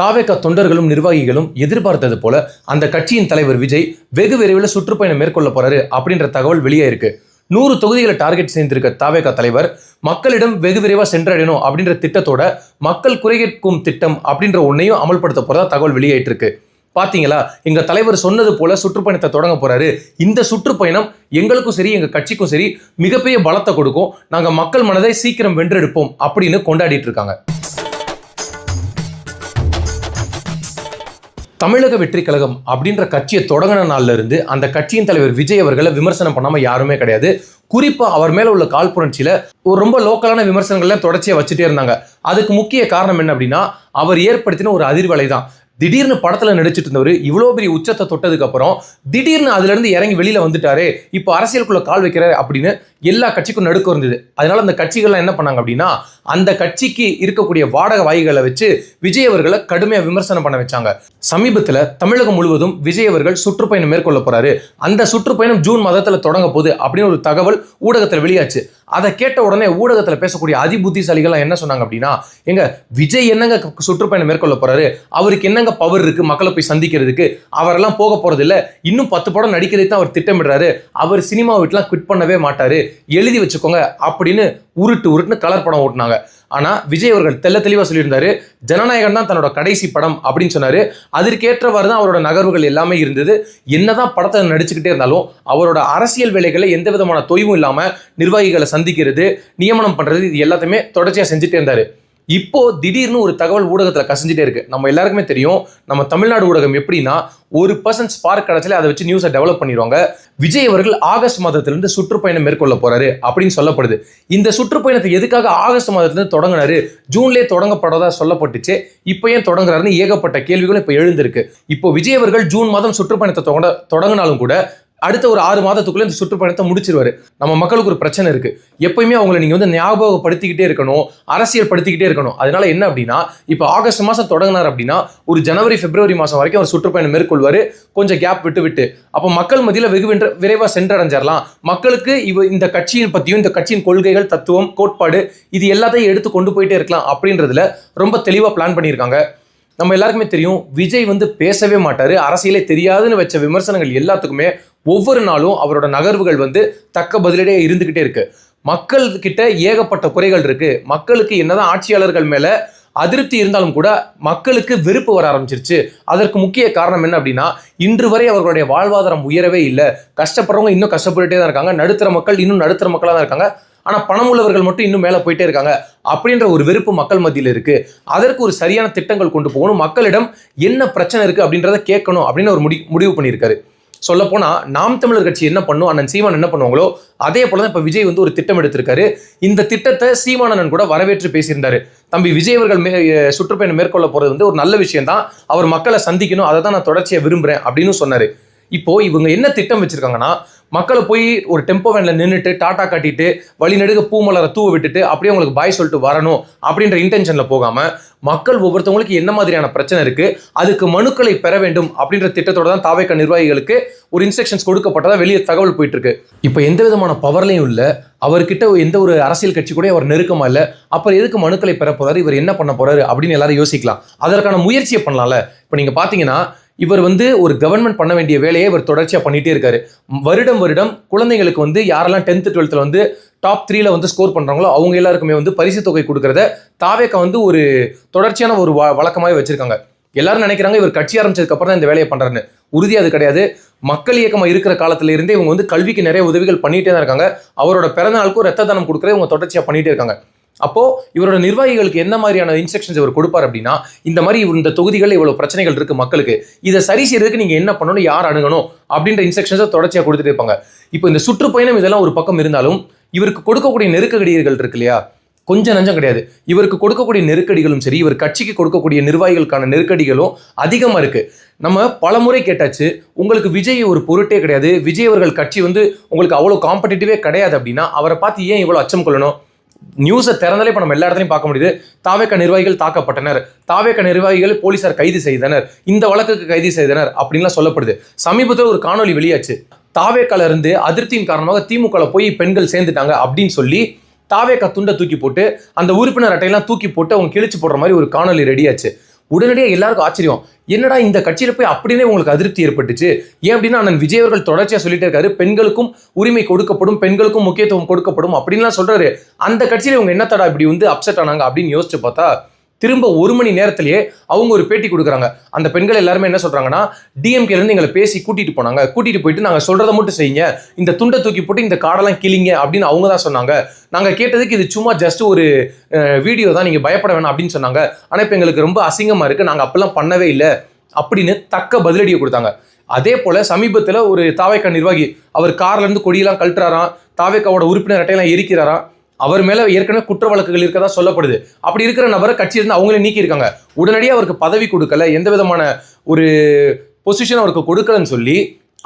தாவேக தொண்டர்களும் நிர்வாகிகளும் எதிர்பார்த்தது போல அந்த கட்சியின் தலைவர் விஜய் வெகு விரைவில் சுற்றுப்பயணம் மேற்கொள்ள போறாரு அப்படின்ற தகவல் வெளியே இருக்கு நூறு தொகுதிகளை டார்கெட் செய்திருக்க தாவேக தலைவர் மக்களிடம் வெகு விரைவாக சென்றடையணும் அப்படின்ற திட்டத்தோட மக்கள் குறை கேட்கும் திட்டம் அப்படின்ற ஒன்னையும் அமல்படுத்த போறதா தகவல் வெளியாயிட்டு இருக்கு பாத்தீங்களா? எங்க தலைவர் சொன்னது போல சுற்றுப்பயணத்தை தொடங்க போறாரு. இந்த சுற்றுப்பயணம் எங்களுக்கும் சரி எங்க கட்சிக்கும் சரி மிகப்பெரிய பலத்தை கொடுக்கும். நாங்க மக்கள் மனதை சீக்கிரம் வென்றெடுப்போம் அப்படின்னு கொண்டாடிட்டு இருக்காங்க. தமிழக வெற்றி கழகம் அப்படின்ற கட்சியை தொடங்கின நாள்ல இருந்து அந்த கட்சியின் தலைவர் விஜய் அவர்களை விமர்சனம் பண்ணாம யாருமே கிடையாது. குறிப்பா அவர் மேல உள்ள காழ்ப்புணர்ச்சியில் ஒரு ரொம்ப லோக்கலான விமர்சனங்கள்லாம் தொடர்ச்சியாக வச்சுட்டே இருந்தாங்க. அதுக்கு முக்கிய காரணம் என்ன அப்படின்னா அவர் ஏற்படுத்தின ஒரு அதிர்வலை தான் திடீர்னு படத்தில் நடிச்சிட்டு இருந்தவர் இவ்வளோ பெரிய உச்சத்தை தொட்டதுக்கப்புறம் திடீர்னு அதுலேருந்து இறங்கி வெளியில் வந்துட்டாரு இப்போ அரசியலுக்குள்ளே கால் வைக்கிறாரு அப்படின்னு எல்லா கட்சிக்கும் நடுக்கம் இருந்தது. அதனால அந்த கட்சிகள்லாம் என்ன பண்ணாங்க அப்படின்னா அந்த கட்சிக்கு இருக்கக்கூடிய வாடகை வாய்களை வச்சு விஜய் அவர்களை கடுமையாக விமர்சனம் பண்ண வச்சாங்க. சமீபத்தில் தமிழகம் முழுவதும் விஜய் அவர்கள் சுற்றுப்பயணம் மேற்கொள்ள போறாரு. அந்த சுற்றுப்பயணம் ஜூன் மாதத்தில் தொடங்க போகுது அப்படின்னு ஒரு தகவல் ஊடகத்தில் வெளியாச்சு. அதை கேட்ட உடனே ஊடகத்தில் பேசக்கூடிய அதிபுத்திசாலிகள் என்ன சொன்னாங்க அப்படின்னா எங்க விஜய் என்னங்க சுற்றுப்பயணம் மேற்கொள்ள போறாரு? அவருக்கு என்னங்க பவர் இருக்கு? மக்களை போய் சந்திக்கிறதுக்கு. அவரெல்லாம் போக போறது இல்லை. இன்னும் பத்து படம் நடிக்கிறதை தான் அவர் திட்டமிடுறாரு. அவர் சினிமா வீட்டுலாம் குவிட் பண்ணவே மாட்டாரு. எழுதி வச்சுக்கோங்க அப்படின்னு உருட்டு உருட்டுன்னு கலர் படம் ஓட்டினாங்க. ஆனா விஜய் அவர்கள் தெல்ல தெளிவா சொல்லியிருந்தாரு ஜனநாயகன் தான் தன்னோட கடைசி படம் அப்படின்னு சொன்னாரு. அதற்கேற்றவாறு தான் அவரோட நகர்வுகள் எல்லாமே இருந்தது. என்னதான் படத்தை நடிச்சுக்கிட்டே இருந்தாலும் அவரோட அரசியல் வேலைகளை எந்த விதமான தொய்வும் இல்லாமல் நிர்வாகிகளை சந்திக்கிறது நியமனம் பண்ணுறது இது எல்லாத்தையுமே தொடர்ச்சியாக செஞ்சுட்டே இருந்தார். இப்போ திடீர்னு ஒரு தகவல் ஊடகத்தில் கசிஞ்சிட்டே இருக்கு. நம்ம எல்லாருக்குமே தெரியும் நம்ம தமிழ்நாடு ஊடகம் எப்படின்னா ஒரு பர்சன்ட் ஸ்பார்க் கிடைச்சல அதை வச்சு நியூஸை டெவலப் பண்ணிடுவாங்க. விஜய் அவர்கள் ஆகஸ்ட் மாதத்திலிருந்து சுற்றுப்பயணம் மேற்கொள்ள போறாரு அப்படின்னு சொல்லப்படுது. இந்த சுற்றுப்பயணத்தை எதுக்காக ஆகஸ்ட் மாதத்திலிருந்து தொடங்கினாரு? ஜூன்லேயே தொடங்கப்படதா சொல்லப்பட்டுச்சு. இப்போ ஏன் தொடங்குறாருன்னு ஏகப்பட்ட கேள்விகளும் இப்போ எழுந்திருக்கு. இப்போ விஜய் அவர்கள் ஜூன் மாதம் சுற்றுப்பயணத்தை தொட தொடங்கினாலும் கூட அடுத்த ஒரு ஆறு மாதத்துக்குள்ளே இந்த சுற்றுப்பயணத்தை முடிச்சிருவாரு. நம்ம மக்களுக்கு ஒரு பிரச்சனை இருக்கு. எப்பயுமே அவங்களை நீங்க வந்து ஞாபகப்படுத்திக்கிட்டே இருக்கணும் அரசியல் படுத்திக்கிட்டே இருக்கணும். அதனால என்ன அப்படின்னா இப்போ ஆகஸ்ட் மாதம் தொடங்கினார் அப்படின்னா ஒரு ஜனவரி பிப்ரவரி மாதம் வரைக்கும் அவர் சுற்றுப்பயணம் மேற்கொள்வார். கொஞ்சம் கேப் விட்டு விட்டு. அப்போ மக்கள் மத்தியில் வெகு வென்ற விரைவாக சென்றடைஞ்சிடலாம் மக்களுக்கு இவ இந்த கட்சியின் பற்றியும் இந்த கட்சியின் கொள்கைகள் தத்துவம் கோட்பாடு இது எல்லாத்தையும் எடுத்து கொண்டு போயிட்டே இருக்கலாம் அப்படின்றதுல ரொம்ப தெளிவாக பிளான் பண்ணியிருக்காங்க. நம்ம எல்லாருக்குமே தெரியும் விஜய் வந்து பேசவே மாட்டார் அரசியலே தெரியாதுன்னு வச்ச விமர்சனங்கள் எல்லாத்துக்குமே ஒவ்வொரு நாளும் அவரோட நகர்வுகள் வந்து தக்க பதிலடியே இருந்துக்கிட்டே இருக்கு. மக்கள் கிட்ட ஏகப்பட்ட குறைகள் இருக்கு. மக்களுக்கு என்னதான் ஆட்சியாளர்கள் மேல அதிருப்தி இருந்தாலும் கூட மக்களுக்கு வெறுப்பு வர ஆரம்பிச்சிருச்சு. அதற்கு முக்கிய காரணம் என்ன அப்படின்னா இன்று வரை அவர்களுடைய வாழ்வாதாரம் உயரவே இல்லை. கஷ்டப்படுறவங்க இன்னும் கஷ்டப்பட்டுட்டே தான் இருக்காங்க. நடுத்தர மக்கள் இன்னும் நடுத்தர மக்களாக தான் இருக்காங்க. ஆனால் பணம் உள்ளவர்கள் மட்டும் இன்னும் மேலே போயிட்டே இருக்காங்க அப்படின்ற ஒரு வெறுப்பு மக்கள் மத்தியில் இருக்குது அதற்கு ஒரு சரியான திட்டங்கள் கொண்டு போகணும். மக்களிடம் என்ன பிரச்சனை இருக்குது அப்படின்றத கேட்கணும் அப்படின்னு ஒரு முடி முடிவு பண்ணியிருக்காரு. சொல்லப்போனால் நாம் தமிழர் கட்சி என்ன பண்ணும்? அண்ணன் சீமான் என்ன பண்ணுவாங்களோ அதே போல தான் இப்போ விஜய் வந்து ஒரு திட்டம் எடுத்திருக்காரு. இந்த திட்டத்தை சீமானன் கூட வரவேற்று பேசியிருந்தாரு. தம்பி விஜய் அவர்கள் மே சுற்றுப்பயணம் மேற்கொள்ள போகிறது வந்து ஒரு நல்ல விஷயம் தான் அவர் மக்களை சந்திக்கணும். அதை தான் நான் தொடர்ச்சியாக விரும்புகிறேன் அப்படின்னு சொன்னார். இப்போ இவங்க என்ன திட்டம் வச்சிருக்காங்கன்னா மக்களை போய் ஒரு டெம்போ வேன்ல நின்றுட்டு டாட்டா கட்டிட்டு வழி பூமலரை பூ மலரை தூவ விட்டுட்டு அப்படியே உங்களுக்கு பாய் சொல்லிட்டு வரணும் அப்படின்ற இன்டென்ஷன்ல போகாம மக்கள் ஒவ்வொருத்தவங்களுக்கு என்ன மாதிரியான பிரச்சனை இருக்கு அதுக்கு மனுக்களை பெற வேண்டும் அப்படின்ற திட்டத்தோட தான் தாவேக்க நிர்வாகிகளுக்கு ஒரு இன்ஸ்ட்ரக்ஷன்ஸ் கொடுக்கப்பட்டதா வெளியே தகவல் போயிட்டு இருக்கு இப்போ எந்த விதமான பவர்லையும் இல்லை அவர்கிட்ட எந்த ஒரு அரசியல் கட்சி கூட அவர் நெருக்கமா இல்லை அப்புறம் எதுக்கு மனுக்களை பெற போறாரு இவர் என்ன பண்ண போறாரு அப்படின்னு எல்லாரும் யோசிக்கலாம். அதற்கான முயற்சியை பண்ணலாம்ல. இப்போ நீங்க பாத்தீங்கன்னா இவர் வந்து ஒரு கவர்மெண்ட் பண்ண வேண்டிய வேலையை இவர் தொடர்ச்சியாக பண்ணிகிட்டே இருக்காரு. வருடம் வருடம் குழந்தைங்களுக்கு வந்து யாரெல்லாம் டென்த்து டுவெல்த்தில் வந்து டாப் த்ரீல வந்து ஸ்கோர் பண்ணுறாங்களோ அவங்க எல்லாருக்குமே வந்து பரிசு தொகை கொடுக்கறத தாவேக்கா வந்து ஒரு தொடர்ச்சியான ஒரு வ வழக்கமாகவே வச்சிருக்காங்க. எல்லாரும் நினைக்கிறாங்க இவர் கட்சி ஆரம்பிச்சதுக்கப்புறம் தான் இந்த வேலையை பண்ணுறாருன்னு உறுதி அது கிடையாது. மக்கள் இயக்கமாக இருக்கிற காலத்துல இருந்தே இவங்க வந்து கல்விக்கு நிறைய உதவிகள் பண்ணிகிட்டே தான் இருக்காங்க. அவரோட பிறந்த நாளுக்கும் ரத்த தானம் கொடுக்குறத இவங்க தொடர்ச்சியாக பண்ணிகிட்டே இருக்காங்க. அப்போது இவரோட நிர்வாகிகளுக்கு என்ன மாதிரியான இன்ஸ்ட்ரக்ஷன்ஸ் இவர் கொடுப்பார் அப்படின்னா இந்த மாதிரி இவர் இந்த தொகுதிகளில் இவ்வளோ பிரச்சனைகள் இருக்குது மக்களுக்கு இதை சரி செய்யறதுக்கு நீங்கள் என்ன பண்ணணும் யார் அணுகணும் அப்படின்ற இன்ஸ்ட்ரக்ஷன்ஸை தொடர்ச்சியாக கொடுத்துட்டு இருப்பாங்க. இப்போ இந்த சுற்றுப்பயணம் இதெல்லாம் ஒரு பக்கம் இருந்தாலும் இவருக்கு கொடுக்கக்கூடிய நெருக்கடிகள் இருக்கு இல்லையா? கொஞ்சம் நஞ்சம் கிடையாது. இவருக்கு கொடுக்கக்கூடிய நெருக்கடிகளும் சரி இவர் கட்சிக்கு கொடுக்கக்கூடிய நிர்வாகிகளுக்கான நெருக்கடிகளும் அதிகமாக இருக்குது நம்ம பல முறை கேட்டாச்சு உங்களுக்கு விஜய் ஒரு பொருட்டே கிடையாது விஜய் அவர்கள் கட்சி வந்து உங்களுக்கு அவ்வளோ காம்படிட்டிவே கிடையாது அப்படின்னா அவரை பார்த்து ஏன் இவ்வளோ அச்சம் கொள்ளணும்? நியூஸை திறந்தாலே இப்போ நம்ம எல்லா இடத்துலையும் பார்க்க முடியுது. தாவேக்க நிர்வாகிகள் தாக்கப்பட்டனர். தாவேக்க நிர்வாகிகள் போலீசார் கைது செய்தனர். இந்த வழக்குக்கு கைது செய்தனர் அப்படின்லாம் சொல்லப்படுது. சமீபத்தில் ஒரு காணொளி வெளியாச்சு. தாவேக்கால இருந்து அதிருப்தியின் காரணமாக திமுக போய் பெண்கள் சேர்ந்துட்டாங்க அப்படின்னு சொல்லி தாவேக்கா துண்டை தூக்கி போட்டு அந்த உறுப்பினர் அட்டையெல்லாம் தூக்கி போட்டு அவங்க கிழிச்சு போடுற மாதிரி ஒரு காணொலி ரெடியாச்சு. உடனடியாக எல்லாருக்கும் ஆச்சரியம். என்னடா இந்த கட்சியில் போய் அப்படின்னே உங்களுக்கு அதிருப்தி ஏற்பட்டுச்சு? ஏன் அப்படின்னா அண்ணன் விஜய் அவர்கள் தொடர்ச்சியாக சொல்லிட்டே இருக்காரு. பெண்களுக்கும் உரிமை கொடுக்கப்படும் பெண்களுக்கும் முக்கியத்துவம் கொடுக்கப்படும் அப்படின்லாம் சொல்றாரு. அந்த கட்சியில் இவங்க என்னத்தடா இப்படி வந்து அப்செட் ஆனாங்க அப்படின்னு யோசிச்சு பார்த்தா திரும்ப ஒரு மணி நேரத்திலேயே அவங்க ஒரு பேட்டி கொடுக்குறாங்க. அந்த பெண்கள் எல்லாருமே என்ன சொல்கிறாங்கன்னா டிஎம்கேலேருந்து எங்களை பேசி கூட்டிகிட்டு போனாங்க. கூட்டிகிட்டு போயிட்டு நாங்கள் சொல்கிறத மட்டும் செய்யுங்க. இந்த துண்டை தூக்கி போட்டு இந்த காடெல்லாம் கிளிங்க அப்படின்னு அவங்க தான் சொன்னாங்க. நாங்கள் கேட்டதுக்கு இது சும்மா ஜஸ்ட் ஒரு வீடியோ தான். நீங்கள் பயப்பட வேணாம் அப்படின்னு சொன்னாங்க. ஆனால் இப்போ எங்களுக்கு ரொம்ப அசிங்கமாக இருக்குது நாங்கள் அப்பெல்லாம் பண்ணவே இல்லை அப்படின்னு தக்க பதிலடியை கொடுத்தாங்க. அதே போல் சமீபத்தில் ஒரு தாவேக்கா நிர்வாகி அவர் கார்லேருந்து கொடியெல்லாம் கழட்டுறாராம். தாவேக்காவோட உறுப்பினர் அட்டையெல்லாம் எரிக்கிறாராம். அவர் மேல ஏற்கனவே குற்ற வழக்குகள் இருக்கதா சொல்லப்படுது. அப்படி இருக்கிற நபரை கட்சியிலிருந்து அவங்களே நீக்கியிருக்காங்க. உடனடியாக அவருக்கு பதவி கொடுக்கல எந்த விதமான ஒரு பொசிஷன் அவருக்கு கொடுக்கலன்னு சொல்லி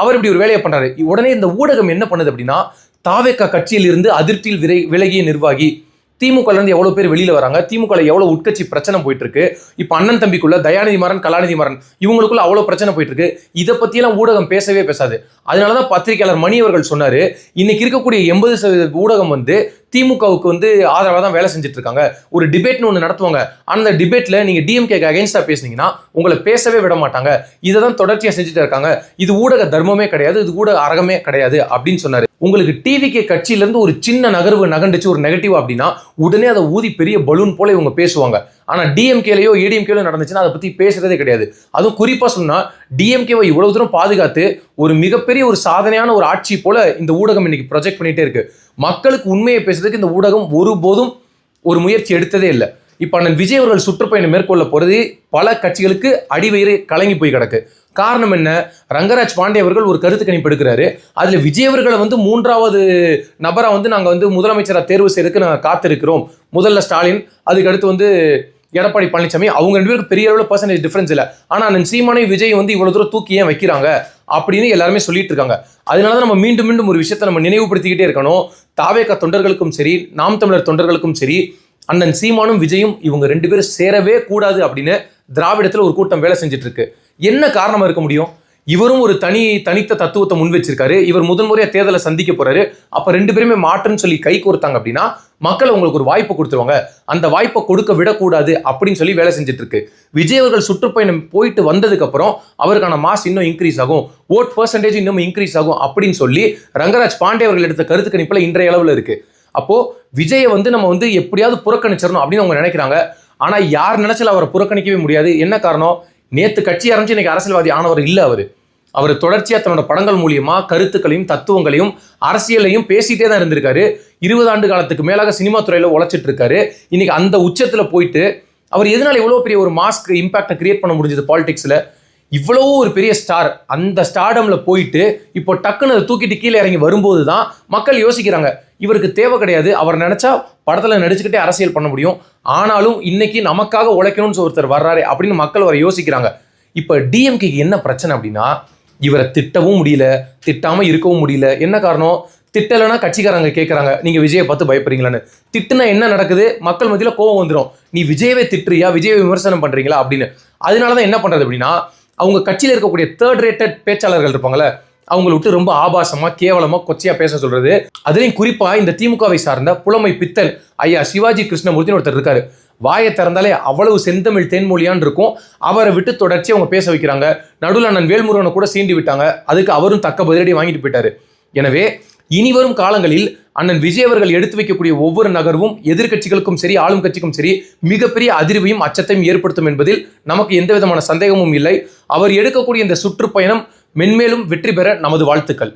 அவர் இப்படி ஒரு வேலையை பண்றாரு. உடனே இந்த ஊடகம் என்ன பண்ணுது அப்படின்னா தாவேக்கா கட்சியில் இருந்து அதிருப்தியில் விரை விலகிய நிர்வாகி திமுகலேருந்து எவ்வளோ பேர் வெளியில் வராங்க திமுகவில் எவ்வளோ உட்கட்சி பிரச்சனை போயிட்டு இருக்கு அண்ணன் தம்பிக்குள்ள தயாநிதி மாறன் கலாநிதி மாறன் இவங்களுக்குள்ள அவ்வளோ பிரச்சனை போயிட்டு இருக்கு இதை பற்றியெல்லாம் ஊடகம் பேசவே பேசாது. அதனால தான் பத்திரிகையாளர் மணி அவர்கள் சொன்னார் இன்னைக்கு இருக்கக்கூடிய எண்பது சதவீத ஊடகம் வந்து திமுகவுக்கு வந்து ஆதரவாக தான் வேலை செஞ்சுட்டு இருக்காங்க ஒரு டிபேட்னு ஒன்று நடத்துவாங்க. அந்த டிபேட்ல நீங்க டிஎம்கேக்கு அகைன்ஸ்டா பேசுனீங்கன்னா உங்களை பேசவே விட மாட்டாங்க. இதை தான் தொடர்ச்சியா செஞ்சுட்டு இருக்காங்க. இது ஊடக தர்மமே கிடையாது இது ஊடக அரகமே கிடையாது அப்படின்னு சொன்னாரு. உங்களுக்கு டிவிகே கட்சியில இருந்து ஒரு சின்ன நகர்வு நகண்டுச்சு ஒரு நெகட்டிவ் அப்படின்னா உடனே அதை ஊதி பெரிய பலூன் போல இவங்க பேசுவாங்க. ஆனால் டிஎம்கேலையோ ஏடிஎம்கேலையோ நடந்துச்சுன்னா அதை பற்றி பேசுறதே கிடையாது. அதுவும் குறிப்பாக சொன்னால் டிஎம்கேவை இவ்வளவு தூரம் பாதுகாத்து ஒரு மிகப்பெரிய ஒரு சாதனையான ஒரு ஆட்சி போல் இந்த ஊடகம் இன்னைக்கு ப்ரொஜெக்ட் பண்ணிகிட்டே இருக்குது மக்களுக்கு உண்மையை பேசுறதுக்கு இந்த ஊடகம் ஒருபோதும் ஒரு முயற்சி எடுத்ததே இல்லை. இப்போ அண்ணன் விஜய் அவர்கள் சுற்றுப்பயணம் மேற்கொள்ள போகிறது பல கட்சிகளுக்கு அடிவயிறு கலங்கி போய் கிடக்கு. காரணம் என்ன? ரங்கராஜ் பாண்டே அவர்கள் ஒரு கருத்து கணிப்பு எடுக்கிறாரு. அதில் விஜய் அவர்களை வந்து மூன்றாவது நபராக வந்து நாங்கள் வந்து முதலமைச்சராக தேர்வு செய்யறதுக்கு நாங்கள் காத்திருக்கிறோம். முதல்ல ஸ்டாலின் அதுக்கடுத்து வந்து எடப்பாடி பழனிசாமி அவங்க ரெண்டு பேருக்கு பெரிய அளவில் பர்சன்டேஜ் டிஃபரன்ஸ் இல்லை. ஆனால் அண்ணன் சீமானை விஜய் வந்து இவ்வளோ தூரம் தூக்கி ஏன் வைக்கிறாங்க அப்படின்னு எல்லாருமே சொல்லிட்டு இருக்காங்க. அதனால தான் நம்ம மீண்டும் மீண்டும் ஒரு விஷயத்தை நம்ம நினைவுபடுத்திக்கிட்டே இருக்கணும். தாவேக்கா தொண்டர்களுக்கும் சரி நாம் தமிழர் தொண்டர்களுக்கும் சரி அண்ணன் சீமானும் விஜயும் இவங்க ரெண்டு பேரும் சேரவே கூடாது அப்படின்னு திராவிடத்தில் ஒரு கூட்டம் வேலை செஞ்சுட்டு இருக்கு. என்ன காரணமாக இருக்க முடியும்? இவரும் ஒரு தனி தனித்த தத்துவத்தை முன் வச்சிருக்காரு. இவர் முதன்முறையாக தேர்தலை சந்திக்க போறாரு. அப்போ ரெண்டு பேருமே மாற்றுன்னு சொல்லி கை கோர்த்தாங்க அப்படின்னா மக்கள் உங்களுக்கு ஒரு வாய்ப்பு கொடுத்துருவாங்க. அந்த வாய்ப்பை கொடுக்க விடக்கூடாது அப்படின்னு சொல்லி வேலை செஞ்சுட்டு இருக்கு விஜய் அவர்கள் சுற்றுப்பயணம் போயிட்டு வந்ததுக்கப்புறம் அவருக்கான மாஸ் இன்னும் இன்க்ரீஸ் ஆகும். ஓட் பர்சன்டேஜ் இன்னும் இன்க்ரீஸ் ஆகும் அப்படின்னு சொல்லி ரங்கராஜ் பாண்டே அவர்கள் எடுத்த கருத்து கணிப்பில் இன்றைய அளவில் இருக்கு. அப்போ விஜயை வந்து நம்ம வந்து எப்படியாவது புறக்கணிச்சிடணும் அப்படின்னு அவங்க நினைக்கிறாங்க. ஆனால் யார் நினைச்சாலும் அவரை புறக்கணிக்கவே முடியாது. என்ன காரணம்? நேற்று கட்சி ஆரம்பிச்சு இன்னைக்கு அரசியல்வாதி ஆனவர் இல்லை அவர். அவர் தொடர்ச்சியாக தன்னோட படங்கள் மூலியமாக கருத்துக்களையும் தத்துவங்களையும் அரசியலையும் பேசிகிட்டே தான் இருந்திருக்காரு. இருபது ஆண்டு காலத்துக்கு மேலாக சினிமா துறையில் உழைச்சிட்டு இருக்காரு. இன்னைக்கு அந்த உச்சத்தில் போயிட்டு அவர் எதனால் இவ்வளோ பெரிய ஒரு மாஸ்க் இம்பாக்டை கிரியேட் பண்ண முடிஞ்சது பாலிடிக்ஸில் இவ்வளோ ஒரு பெரிய ஸ்டார் அந்த ஸ்டார்டமில் போயிட்டு இப்போ டக்குன்னு அதை தூக்கிட்டு கீழே இறங்கி வரும்போது தான் மக்கள் யோசிக்கிறாங்க இவருக்கு தேவை கிடையாது. அவர் நினச்சா படத்தில் நடிச்சுக்கிட்டே அரசியல் பண்ண முடியும். ஆனாலும் இன்னைக்கு நமக்காக உழைக்கணும்னு ஒருத்தர் வர்றாரு அப்படின்னு மக்கள் வர யோசிக்கிறாங்க. இப்போ டிஎம்கேக்கு என்ன பிரச்சனை அப்படின்னா இவரை திட்டவும் முடியல திட்டாமல் இருக்கவும் முடியல. என்ன காரணம்? திட்டலைன்னா கட்சிக்காரங்க கேட்குறாங்க நீங்கள் விஜயை பார்த்து பயப்படுறீங்களான்னு. திட்டுனா என்ன நடக்குது? மக்கள் மத்தியில் கோவம் வந்துடும் நீ விஜயவே திட்டுறியா? விஜயை விமர்சனம் பண்ணுறீங்களா அப்படின்னு. அதனால தான் என்ன பண்ணுறது அப்படின்னா அவங்க கட்சியில் இருக்கக்கூடிய தேர்ட் ரேட்டட் பேச்சாளர்கள் இருப்பாங்கல்ல அவங்கள விட்டு ரொம்ப ஆபாசமாக கேவலமாக கொச்சையா பேச சொல்கிறது அதுலேயும் குறிப்பாக இந்த திமுகவை சார்ந்த புலமை பித்தன் ஐயா சிவாஜி கிருஷ்ணமூர்த்தின்னு ஒருத்தர் இருக்காரு. வாயை திறந்தாலே அவ்வளவு செந்தமிழ் தேன்மொழியான் இருக்கும். அவரை விட்டு தொடர்ச்சி அவங்க பேச வைக்கிறாங்க. நடுவில் அண்ணன் வேல்முருகனை கூட சீண்டி விட்டாங்க. அதுக்கு அவரும் தக்க பதிலடி வாங்கிட்டு போயிட்டாரு. எனவே இனி வரும் காலங்களில் அண்ணன் விஜய் அவர்கள் எடுத்து வைக்கக்கூடிய ஒவ்வொரு நகர்வும் எதிர்கட்சிகளுக்கும் சரி ஆளும் கட்சிக்கும் சரி மிகப்பெரிய அதிர்வையும் அச்சத்தையும் ஏற்படுத்தும் என்பதில் நமக்கு எந்த விதமான சந்தேகமும் இல்லை. அவர் எடுக்கக்கூடிய இந்த சுற்றுப்பயணம் மென்மேலும் வெற்றி பெற நமது வாழ்த்துக்கள்.